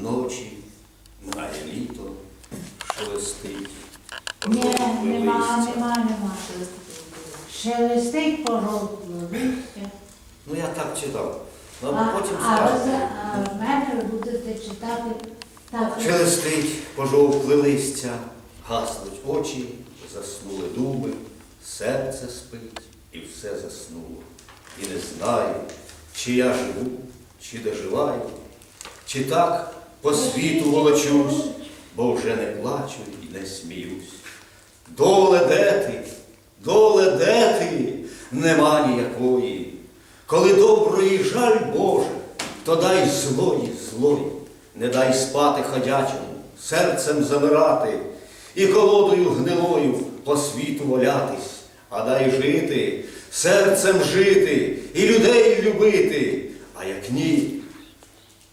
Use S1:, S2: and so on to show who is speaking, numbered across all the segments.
S1: ночі, минає літо, шелестить.
S2: Ні, нема, нема, нема. Шелестить листя.
S1: Ну я так читав. Ну,
S2: А,
S1: потім скажете.
S2: а в мене будете читати так.
S1: Шелестить пожовкле листя, гаснуть очі, заснули дуби, серце спить і все заснуло. І не знаю, чи я живу, чи доживаю, чи так по світу волочусь, бо вже не плачу і не сміюсь. Доле де ти, доле де ти, нема ніякої. Коли доброї жаль Боже, то дай злої, злої, не дай спати ходячому, серцем замирати і колодою гнилою по світу валятись, а дай жити, серцем жити і людей любити, а як ні,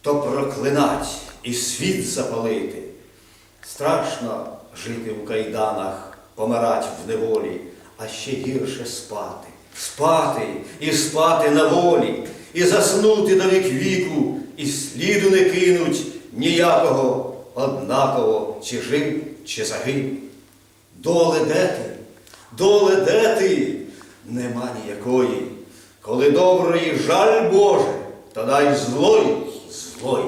S1: то проклинать і світ запалити. Страшно жити в кайданах, помирать в неволі, а ще гірше спати. Спати і спати на волі, і заснути до вік віку, і сліду не кинуть ніякого, однаково, чи жив, чи загиб. Доле де ти, доле де ти, нема ніякої. Коли доброї жаль Боже, то дай злої, злої.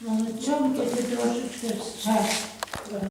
S2: Ну, чому ти трошечки ще